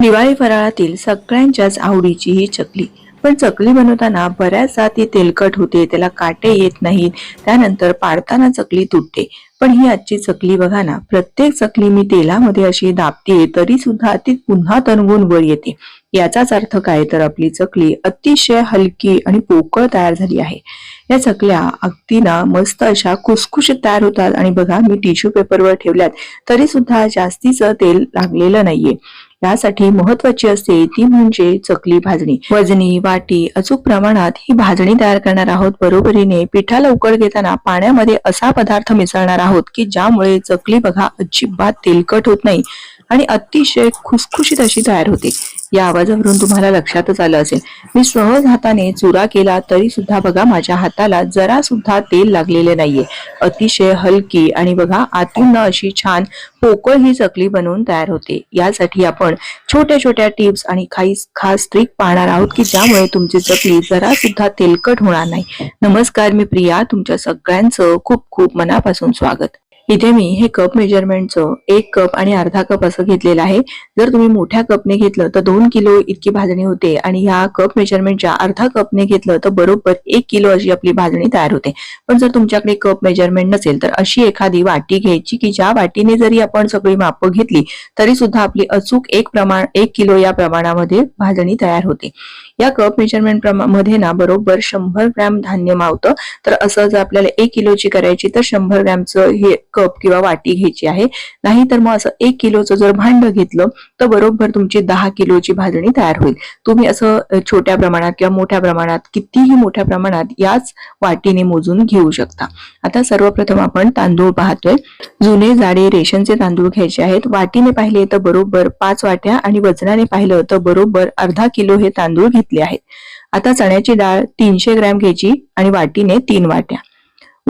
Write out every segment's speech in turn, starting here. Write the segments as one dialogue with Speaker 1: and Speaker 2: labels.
Speaker 1: दिवाळी फराळातील सगळ्यांच्याच आवडीची ही चकली. पण चकली बनवताना बऱ्याचदा ती तेलकट होते त्याला काटे येत नाहीत त्यानंतर पाडताना चकली तुटते. पण ही आजची चकली बघा ना प्रत्येक चकली मी तेलामध्ये अशी दाबते तरी सुद्धा ती पुन्हा तणवून वर येते. याचाच अर्थ काय तर आपली चकली अतिशय हलकी आणि पोकळ तयार झाली आहे. या चकल्या अगदी ना मस्त अशा खुसखुशीत तयार होतात आणि बघा मी टिश्यू पेपरवर ठेवल्यात तरी सुद्धा जास्तीचं तेल लागलेलं नाहीये. यासाठी महत्वाची असते ती म्हणजे चकली भाजणी. वजनी वाटी अचूक प्रमाणात ही भाजणी तयार करणार आहोत. बरोबरीने पिठाला उकळ घेताना पाण्यामध्ये असा पदार्थ मिसळणार आहोत की ज्यामुळे चकली बघा अजिबात तेलकट होत नाही आणि अतिशय खुसखुशीत अशी तयार होते. या आवाजावरून तुम्हाला लक्षातच आलं असेल. मी सहज हाताने चुरा केला तरी सुद्धा बघा माझ्या हाताला जरा सुद्धा तेल लागलेले नाहीये. अतिशय हलकी आणि बघा आतून अशी छान पोकळ ही चकली बनवून तयार होते. यासाठी आपण छोट्या छोट्या टिप्स आणि काही खास ट्रिक पाहणार आहोत की ज्यामुळे तुमची चकली जरा सुद्धा तेलकट होणार नाही. नमस्कार मी प्रिया तुमच्या सगळ्यांचं खूप खूप मनापासून स्वागत. इथे मी हे कप मेजरमेंटचं एक कप आणि अर्धा कप असं घेतलेलं आहे. जर तुम्ही मोठ्या कपने घेतलं तर दोन किलो इतकी भाजणी होते आणि ह्या कप मेजरमेंटच्या अर्धा कपने घेतलं तर बरोबर एक किलो अशी आपली भाजणी तयार होते. पण जर तुमच्याकडे कप मेजरमेंट नसेल तर अशी एखादी वाटी घ्यायची की ज्या वाटीने जरी आपण सगळी माप घेतली तरी सुद्धा आपली अचूक एक प्रमाण एक किलो या प्रमाणामध्ये भाजणी तयार होते. या कप मेजरमेंटमध्ये ना बरोबर शंभर ग्रॅम धान्य मावतं. तर असं जर आपल्याला एक किलोची करायची तर शंभर ग्रॅमचं हे कप किंवा वाटी घ्यायची आहे. नाही तर मग असं एक किलोचं जर भांड घेतलं तर बरोबर तुमची दहा किलोची भाजणी तयार होईल. तुम्ही असं छोट्या प्रमाणात किंवा मोठ्या प्रमाणात कितीही मोठ्या प्रमाणात याच वाटीने मोजून घेऊ शकता. आता सर्वप्रथम आपण तांदूळ पाहतोय. जुने जाडे रेशनचे तांदूळ घ्यायचे आहेत. वाटीने पाहिले तर बरोबर पाच वाट्या आणि वजनाने पाहिलं तर बरोबर अर्धा किलो हे तांदूळ घेतले आहेत. आता चण्याची डाळ तीनशे ग्रॅम घ्यायची आणि वाटीने तीन वाट्या.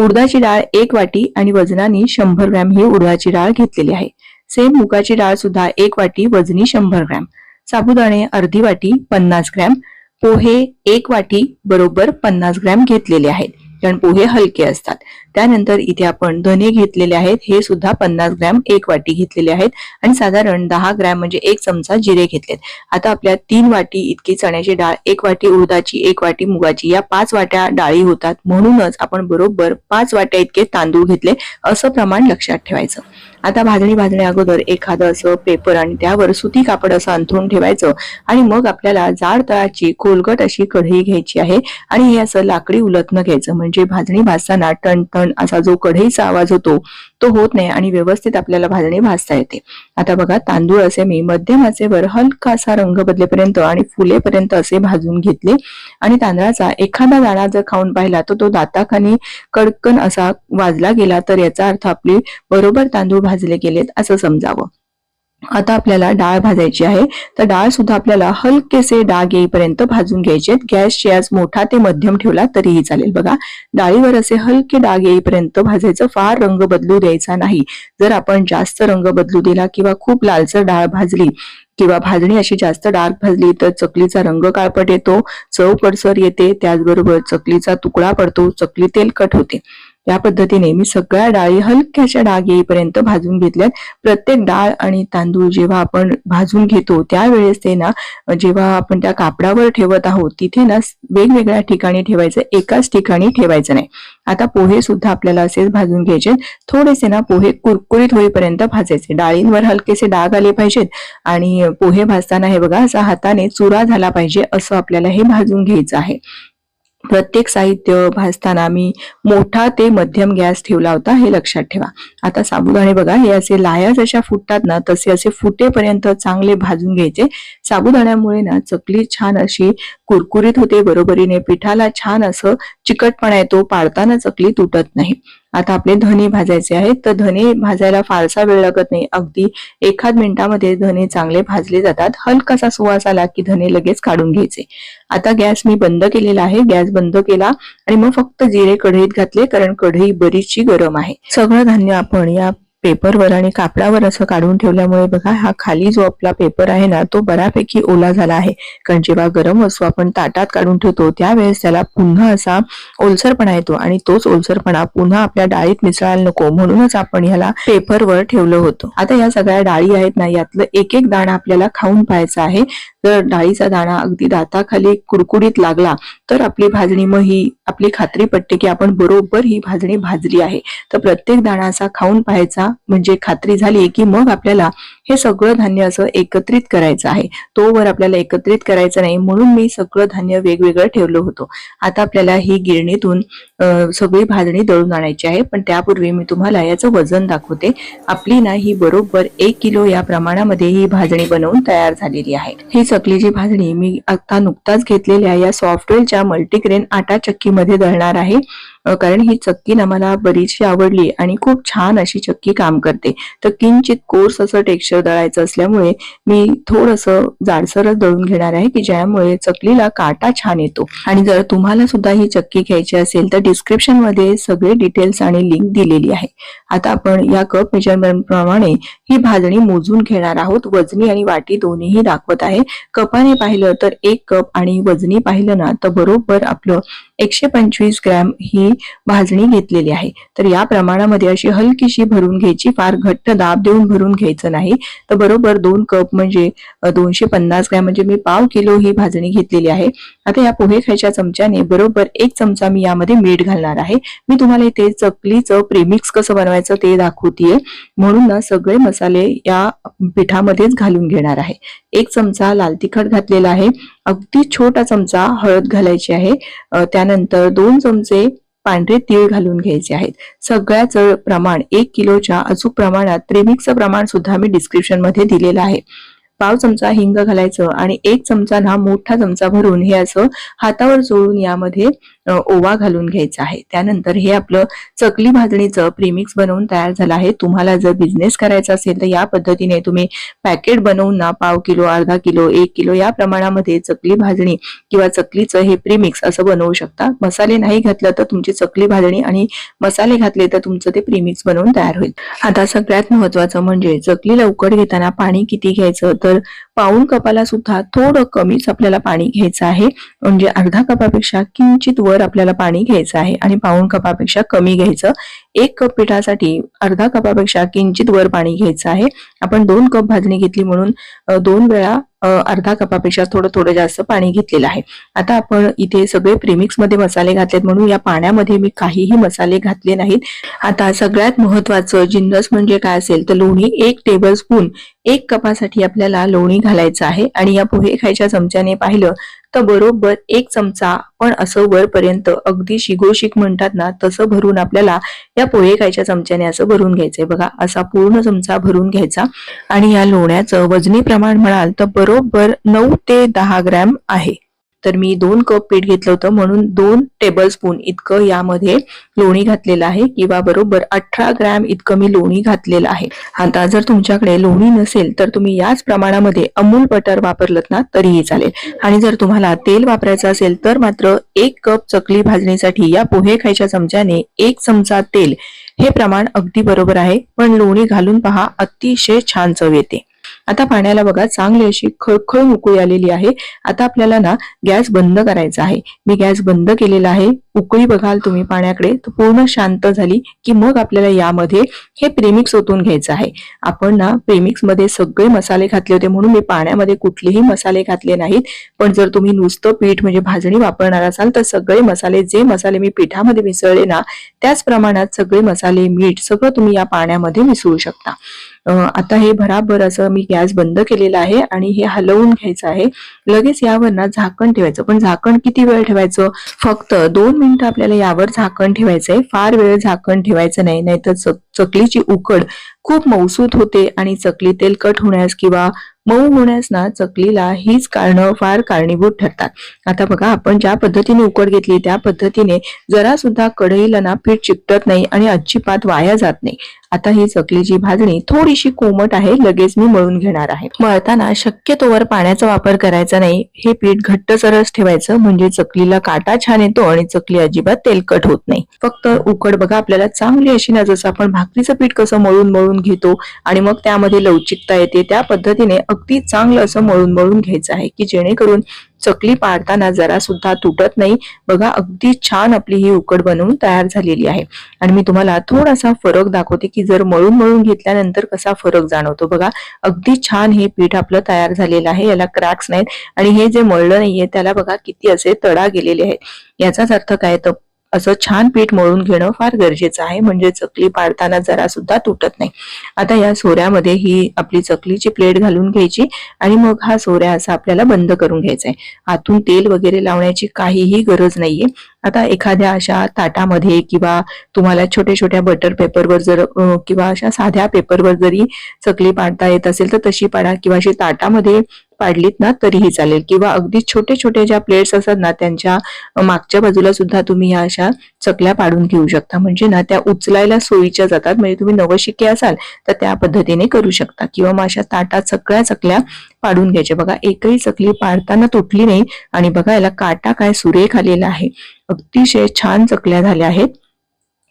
Speaker 1: उडदाची डाळ एक वाटी आणि वजनाने शंभर ग्रॅम ही उडदाची डाळ घेतलेली आहे. सेम मुगाची डाळ सुद्धा एक वाटी वजनी शंभर ग्रॅम. साबुदाणे अर्धी वाटी पन्नास ग्रॅम. पोहे एक वाटी बरोबर पन्नास ग्रॅम घेतलेले आहेत. कारण पोहे हलके असतात. त्यानंतर इथे आपण धने घेतलेले आहेत. हे सुद्धा पन्नास ग्रॅम एक वाटी घेतलेले आहेत. आणि साधारण दहा ग्रॅम म्हणजे एक चमचा जिरे घेतलेत. आता आपल्या तीन वाटी इतकी चण्याची डाळ एक वाटी उडदाची एक वाटी मुगाची या पाच वाट्या डाळी होतात. म्हणूनच आपण बरोबर पाच वाट्या इतके तांदूळ घेतले असं प्रमाण लक्षात ठेवायचं. आता भाजणी भाजण्या अगोदर एखादं असं पेपर आणि त्यावर सुती कापड असं अंथरून ठेवायचं आणि मग आपल्याला जाड तळाची कोलगट अशी कढई घ्यायची आहे आणि हे असं लाकडी उलटणं घ्यायचं. म्हणजे भाजणी भाजताना टणटण असा जो कढईचा आवाज होतो तो होत नाही आणि व्यवस्थित आपल्याला भाजणी भाजता येते. आता बघा तांदूळ असे मी मध्यम आचेवर हलका असा रंग बदलेपर्यंत आणि फुलेपर्यंत असे भाजून घेतले आणि तांदळाचा एखादा दाणा जर खाऊन पाहिला तर तो दाताखानी कडकन असा वाजला गेला तर याचा अर्थ आपली बरोबर तांदूळ भाजले गेलेत असं समजावं. आता आपल्याला डाळ भाजायची आहे. तर डाळ सुद्धा आपल्याला हलकेसे डाग येईपर्यंत भाजून घ्यायचे गॅस आज मोठा ते मध्यम ठेवला तरीही चालेल. बघा डाळीवर असे हलके डाग येईपर्यंत भाजायचं फार रंग बदलू द्यायचा नाही. जर आपण जास्त रंग बदलू दिला किंवा खूप लालसर डाळ भाजली किंवा भाजणी अशी जास्त डार्क भाजली तर चकलीचा रंग काळपट येतो चव कडसर येते त्याचबरोबर चकलीचा तुकडा पडतो चकली तेलकट होते. या पद्धतीने मी सगळ्या डाळी हलक्याच्या डाग येईपर्यंत भाजून घेतल्यात. प्रत्येक डाळ आणि तांदूळ जेव्हा आपण भाजून घेतो त्यावेळेस ते ना जेव्हा आपण त्या कापडावर ठेवत आहोत तिथे ना वेगवेगळ्या ठिकाणी ठेवायचं एकाच ठिकाणी ठेवायचं नाही. आता पोहे सुद्धा आपल्याला असेच भाजून घ्यायचे थोडेसे ना पोहे कुरकुरीत होईपर्यंत भाजायचे. डाळींवर हलकेसे डाग आले पाहिजेत आणि पोहे भाजताना हे बघा असा हाताने चुरा झाला पाहिजे असं आपल्याला हे भाजून घ्यायचं आहे. प्रत्येक साहित्य भाजताना मी मोठा ते मध्यम गॅस ठेवला होता हे लक्षात ठेवा. आता साबुदाणे बघा हे असे लाया जशा फुटतात ना तसे असे फुटेपर्यंत चांगले भाजून घ्यायचे. साबुदाण्यामुळे ना चकली छान अशी कुरकुरीत होते बरोबरीने पिठाला छान असं चिकटपणा येतो पाळताना चकली तुटत नाही. आता आपले धने भाजायचे आहेत. तर धने भाजायला फारसा वेळ लागत नाही. अगदी एखाद मिनिटामध्ये धने चांगले भाजले जातात. हलकासा सुवास आला की धने लगेच काढून घ्यायचे. आता गॅस मी बंद केलेला आहे. गॅस बंद केला आणि मग फक्त जिरे कढईत घातले कारण कढई बरीचशी गरम आहे. सगळं धान्य आपण या पेपरवर आणि कापडावर असं काढून ठेवल्यामुळे बघा हा खाली जो आपला पेपर आहे ना तो बऱ्यापैकी ओला झाला आहे. कारण जेव्हा गरम वस्तू आपण ताटात काढून ठेवतो त्यावेळेस त्याला पुन्हा असा ओलसरपणा येतो आणि तोच ओलसरपणा पुन्हा आपल्या डाळीत मिसळायला नको. म्हणूनच आपण ह्याला पेपरवर ठेवलं होतं. आता या सगळ्या डाळी आहेत ना यातलं एक एक दाणा आपल्याला खाऊन पाहायचा आहे. जर डाळीचा दाणा अगदी दाताखाली कुडकुडीत लागला तर आपली भाजणी मग ही आपली खात्री पटते की आपण बरोबर ही भाजणी भाजली आहे. तर प्रत्येक दाणा असा खाऊन पाहायचा म्हणजे खात्री झाली की मग आपल्याला हे सगळं धान्य असं एकत्रित करायचं आहे. तोवर आपल्याला एकत्रित करायचं नाही म्हणून मी सगळं धान्य वेगवेगळं ठेवलं होतं. आता आपल्याला ही गिरणीतून सगळी भाजणी दळून आणायची आहे. पण त्यापूर्वी मी तुम्हाला याचं वजन दाखवते. आपली ना ही बरोबर एक किलो या प्रमाणामध्ये ही भाजणी बनवून तयार झालेली आहे. ही चकलीची भाजणी मी आता नुकताच घेतलेल्या या सॉफ्टवेअरच्या मल्टीग्रेन आटा चक्कीमध्ये दळणार आहे. कारण ही चक्की ना मला बरीचशी आवडली आणि खूप छान अशी चक्की काम करते. तर किंचित कोर्स असं टेक्स्चर दळायचं असल्यामुळे मी थोडंसं जाडसरच दळून घेणार आहे की ज्यामुळे चकलीला काटा छान येतो. आणि जर तुम्हाला सुद्धा ही चक्की घ्यायची असेल तर डिस्क्रिप्शनमध्ये सगळे डिटेल्स आणि लिंक दिलेली आहे. आता आपण या कप मेजरमेंट प्रमाणे ही भाजणी मोजून घेणार आहोत. वजनी आणि वाटी दोन्हीही दाखवत आहे. कपाने पाहिलं तर एक कप आणि वजनी पाहिलं ना तर बरोबर आपलं एकशे पंचवीस ग्रॅम ही भाजणी घेतलेली आहे. तर या प्रमाणामध्ये अशी हलकीशी भरून घ्यायची फार घट्ट दाब देऊन भरून घ्यायचं नाही. तर बरोबर दोन कप म्हणजे दोनशे पन्नास ग्रॅम म्हणजे मी पाव किलो ही भाजणी घेतलेली आहे. आता या पोहे खायच्या चमच्याने बरोबर एक चमचा मी यामध्ये मीठ घालणार आहे. मी तुम्हाला इथे चकलीचं प्रेमिक्स कसं बनवायचं ते दाखवतीये. म्हणून ना सगळे मसाले या पिठामध्येच घालून घेणार आहे. एक चमचा लाल तिखट घातलेला आहे. अगदी छोटा चमचा हळद घालायची आहे. त्यानंतर दोन चमचे पांढरे तीळ घालून घ्यायचे आहेत. सगळ्याचं प्रमाण एक किलोच्या अचूक प्रमाणात प्रेमिक्सचं प्रमाण सुद्धा मी डिस्क्रिप्शनमध्ये दिलेलं आहे. पाव चमचा हिंग घालायचं आणि एक चमचा ना मोठा चमचा भरून हे असं हातावर चोळून यामध्ये ओवा घालून घ्यायचा आहे. त्यानंतर हे आपलं चकली भाजणीचं प्रीमिक्स बनवून तयार झालं आहे. तुम्हाला जर बिझनेस करायचा असेल तर या पद्धतीने तुम्ही पॅकेट बनवून ना पाव किलो अर्धा किलो एक किलो या प्रमाणामध्ये चकली भाजणी किंवा चकलीचं हे प्रीमिक्स असं बनवू शकता. मसाले नाही घातलं तर तुमची चकली भाजणी आणि मसाले घातले तर तुमचं ते प्रीमिक्स बनवून तयार होईल. आता सगळ्यात महत्वाचं म्हणजे चकली लवकर घेताना पाणी किती घ्यायचं? तर पाऊण कपाला सुद्धा थोडं कमीच आपल्याला पाणी घ्यायचं आहे. म्हणजे अर्धा कपापेक्षा किंचित वर आपल्याला पाणी घ्यायचं आहे आणि पाऊण कपापेक्षा कमी घ्यायचं. एक कप पिठासाठी अर्धा कपापेक्षा किंचित वर पाणी घ्यायचं आहे. आपण दोन कप भाजणी घेतली म्हणून दोन वेळा अर्धा कपापेक्षा थोडं थोडं जास्त पाणी घेतलेलं आहे. आता आपण इथे सगळे प्रेमिक्समध्ये मसाले घातलेत म्हणून या पाण्यामध्ये मी काहीही मसाले घातले नाहीत. आता सगळ्यात महत्वाचं जिन्नस म्हणजे काय असेल तर लोणी एक टेबल स्पून एक कपासाठी आपल्याला लोणी घालायचं आहे. आणि या पोहे खायच्या चमच्याने पाहिलं तर बरोबर एक चमचा पण असं वरपर्यंत अगदी शिगोशिक म्हणतात ना तसं भरून आपल्याला या पोहे खायच्या चमच्याने असं भरून घ्यायचंय. बघा असा पूर्ण चमचा भरून घ्यायचा. आणि या लोण्याचं वजनी प्रमाण म्हणाल तर बरोबर नऊ ते दहा ग्रॅम आहे. तर मी दोन कप पीठ घेतलं होतं. म्हणून दोन टेबल स्पून इतकं यामध्ये लोणी घातलेलं आहे. किंवा बरोबर अठरा ग्रॅम इतकं मी लोणी घातलेलं आहे. आता जर तुमच्याकडे लोणी नसेल तर तुम्ही याच प्रमाणामध्ये अमूल बटर वापरलं ना तरीही चालेल. आणि जर तुम्हाला तेल वापरायचं असेल तर मात्र एक कप चकली भाजणीसाठी या पोहे खायच्या चमच्याने एक चमचा तेल हे प्रमाण अगदी बरोबर आहे. पण लोणी घालून पहा अतिशय छान चव येते. आता पाण्याला बघा चांगली अशी खळखळ उकळी आलेली आहे. आता आपल्याला ना गॅस बंद करायचा आहे. मी गॅस बंद केलेला आहे. उकळी बघाल तुम्ही पाण्याकडे. तर पूर्ण शांत झाली की मग आपल्याला यामध्ये हे प्रेमिक्स ओतून घ्यायचं आहे. आपण ना प्रेमिक्समध्ये सगळे मसाले घातले होते म्हणून मी पाण्यामध्ये कुठलेही मसाले घातले नाहीत. पण जर तुम्ही नुसतं पीठ म्हणजे भाजणी वापरणार असाल तर सगळे मसाले जे मसाले मी पिठामध्ये मिसळले ना त्याच प्रमाणात सगळे मसाले मीठ सगळं तुम्ही या पाण्यामध्ये मिसळू शकता. आता हे भराभर असं मी गॅस बंद केलेला आहे आणि हे हलवून घ्यायचं आहे. लगेच यावर ना झाकण ठेवायचं. पण झाकण किती वेळ ठेवायचं? फक्त दोन मिनिटं आपल्याला यावर झाकण ठेवायचंय. फार वेळ झाकण ठेवायचं नाही. नाहीतर चकलीची उकड खूप मौसूद होते आणि चकली तेलकट होण्यास किंवा मऊ होण्यास ना चकलीला हीच कारणं फार कारणीभूत ठरतात. आता बघा आपण ज्या पद्धतीने उकड घेतली त्या पद्धतीने जरा सुद्धा कढईला ना पीठ चिकटत नाही आणि अजिबात वाया जात नाही. आता ही चकलीची भाजणी थोडीशी कोमट आहे लगेच मी मळून घेणार आहे. मळताना शक्यतोवर पाण्याचा वापर करायचा नाही. हे पीठ घट्ट सरस ठेवायचं म्हणजे चकलीला काटा छान येतो आणि चकली अजिबात तेलकट होत नाही. फक्त उकड बघा आपल्याला चांगली अशी ना जसं आपण भाकरीचं पीठ कसं मळून मळून घेतो आणि मग त्यामध्ये लवचिकता येते त्या पद्धतीने अगदी चांगलं असं मळून मळून घ्यायचं आहे की जेणेकरून चकली पाडताना जरा सुद्धा तुटत नाही. बघा अगदी छान आपली ही उकड बनवून तयार झालेली आहे. आणि मी तुम्हाला थोडासा फरक दाखवते की जर मळून मळून घेतल्यानंतर कसा फरक जाणवतो. बघा अगदी छान हे पीठ आपलं तयार झालेलं आहे. याला क्रॅक्स नाहीत. आणि हे जे मळलं नाहीये त्याला बघा किती असे तडा गेलेले आहेत. याचाच अर्थ काय? तर असं छान पीठ मळून घेणं फार गरजेचं आहे. म्हणजे चकली पाडताना जरा सुद्धा तुटत नाही. आता या सोऱ्यामध्ये ही आपली चकलीची प्लेट घालून घ्यायची आणि मग हा सोऱ्या असा आपल्याला बंद करून घ्यायचा आहे. आतून तेल वगैरे लावण्याची काहीही गरज नाहीये. आता एखाद्या अशा ताटामध्ये किंवा तुम्हाला छोट्या छोट्या बटर पेपरवर जर किंवा अशा साध्या पेपरवर जरी चकली पाडता येत असेल तर तशी पाडा किंवा अशी ताटामध्ये पाडलीत ना तरीही चालेल. किंवा अगदी छोटे छोटे ज्या प्लेट्स असतात ना त्यांच्या मागच्या बाजूला सुद्धा तुम्ही ह्या अशा चकल्या पाडून घेऊ शकता. म्हणजे ना त्या उचलायला सोयीच्या जातात. म्हणजे तुम्ही नवशिके असाल तर त्या पद्धतीने करू शकता. किंवा मग अशा ताटात सगळ्या चकल्या पाडून घ्यायच्या. बघा एकही चकली पाडताना तुटली नाही. आणि बघा याला काटा काय सुरेख आलेला आहे. अतिशय छान चकल्या झाल्या आहेत.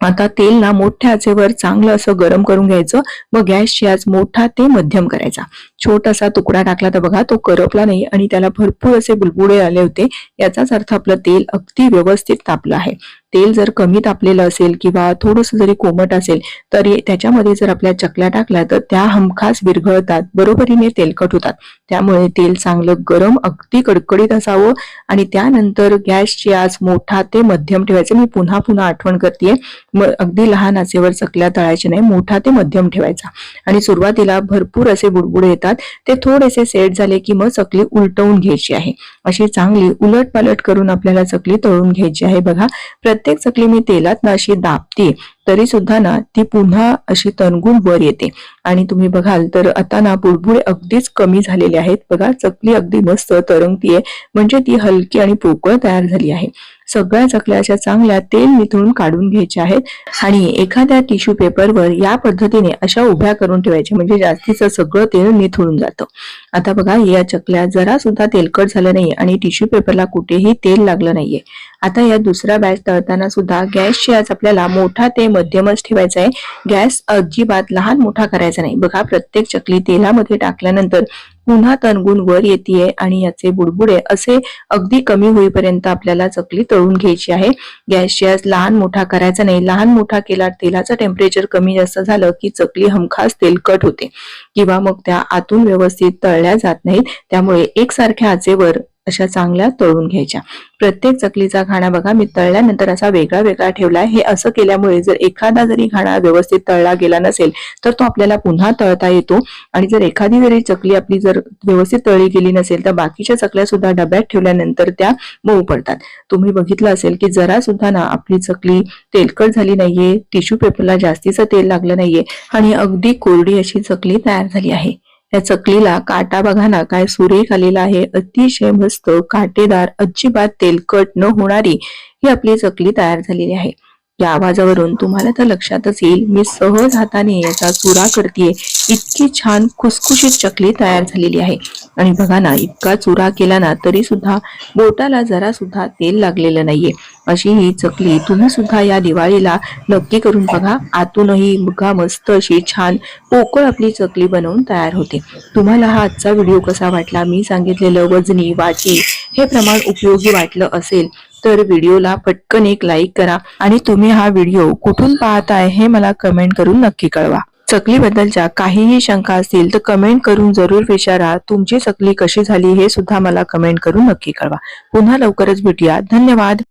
Speaker 1: आता तेल ना मोठ्या आचेवर चांगलं असं गरम करून घ्यायचं. मग गॅसची आज मोठा ते मध्यम करायचा. छोटासा तुकडा टाकला तर बघा तो करपला नाही आणि त्याला भरपूर असे बुलबुडे आले होते. याचाच अर्थ आपलं तेल अगदी व्यवस्थित तापलं आहे. तेल जर कमी तापलेलं असेल किंवा थोडंसं जरी कोमट असेल तरी त्याच्यामध्ये जर आपल्या चकल्या टाकल्या तर त्या हमखास विरघळतात. बरोबरीने तेलकट होतात त्यामुळे तेल चांगलं गरम अगदी कडकडीत असावं आणि त्यानंतर गॅसची आज मोठा ते मध्यम ठेवायचं. मी पुन्हा पुन्हा आठवण करते मग अगदी लहान आचेवर चकल्या तळायचे नाही मोठा ते मध्यम ठेवायचा. आणि सुरुवातीला भरपूर असे बुडबुडे येतात. ते थोडेसे सेट झाले की मग चकली उलटवून घ्यायची आहे. अशी चांगली उलट पालट करून आपल्याला चकली तळून घ्यायची आहे बघा. प्रत्येक चकली मी तेलात ना अशी दाबते तरी सुद्धा ना ती पुन्हा अशी तणगुण वर येते. आणि तुम्ही बघाल तर आता ना बुडबुडे अगदीच कमी झालेले आहेत. बघा चकली अगदी मस्त तरंगतीये. म्हणजे ती हलकी आणि पोकळ तयार झाली आहे. सगळ्या चकल्याच्या चांगल्या तेल निथळून काढून घ्यायच्या आहेत. आणि एखाद्या टिश्यू पेपरवर या पद्धतीने अशा उभ्या करून ठेवायच्या. म्हणजे जास्तीचं सगळं तेल निथळून जातं. आता बघा या चकल्या जरा सुद्धा तेलकट झालं नाही आणि टिश्यू पेपरला कुठेही तेल लागलं नाहीये. आता या दुसरा बॅच तळताना सुद्धा गॅसची आज आपल्याला मोठा ते मध्यमच ठेवायचा आहे गॅस अजिबात लहान मोठा करायचा नाही. बघा प्रत्येक चकली तेलामध्ये टाकल्यानंतर पुन्हा तणगुण वर येते आणि याचे बुडबुडे असे अगदी कमी होईपर्यंत आपल्याला चकली तळून घ्यायची आहे. गॅसची आज लहान मोठा करायचा नाही. लहान मोठा केला तेलाचं टेम्परेचर कमी जास्त झालं की चकली हमखास तेलकट होते. किंवा मग त्या आतून व्यवस्थित तळल्या जात नाहीत. त्यामुळे एकसारख्या आचेवर अशा चांगल्या तळून घ्यायच्या. प्रत्येक चकलीचा घाणा बघा मी तळल्यानंतर असा वेगळा वेगळा ठेवलाय. हे असं केल्यामुळे जर एखादा जरी घाणा व्यवस्थित तळला गेला नसेल तर तो आपल्याला पुन्हा तळता येतो. आणि जर एखादी जरी चकली आपली जर व्यवस्थित तळली गेली नसेल तर बाकीच्या चकल्या सुद्धा डब्यात ठेवल्यानंतर त्या मऊ पडतात. तुम्ही बघितलं असेल की जरा सुद्धा ना आपली चकली तेलकट झाली नाहीये टिश्यू पेपरला जास्तीचं तेल लागलं नाहीये आणि अगदी कोरडी अशी चकली तयार झाली आहे. या चकलीला काटा बघा ना काय सुरेख आलेला आहे. अतिशय मस्त काटेदार अजिबात तेलकट न होणारी ही आपली चकली तयार झालेली आहे. या आवाजावरून तुम्हाला तर लक्षातच येईल. मी सहज हाताने याचा चुरा करतेय. इतकी छान खुसखुशीत चकली तयार झालेली आहे. आणि बघा ना इतका चुरा केला ना तरी सुद्धा बोटाला जरा सुद्धा तेल लागलेलं नाहीये. अशी ही चकली तुम्ही सुद्धा या दिवाळीला नक्की करून बघा. आतूनही बघा मस्त अशी छान पोकळ आपली चकली बनवून तयार होते. तुम्हाला हा आजचा व्हिडिओ कसा वाटला? मी सांगितलेलं वजनी वाटी हे प्रमाण उपयोगी वाटलं असेल. तर व्हिडिओला पटकन एक लाईक करा आणि तुम्ही हा व्हिडिओ कुठून पाहताय हे मला कमेंट करून नक्की कळवा. चकलीबद्दलच्या काहीही शंका असतील तर कमेंट करून जरूर विचारा. तुमची चकली कशी झाली हे सुद्धा मला कमेंट करून नक्की कळवा. पुन्हा लवकरच भेटूया. धन्यवाद.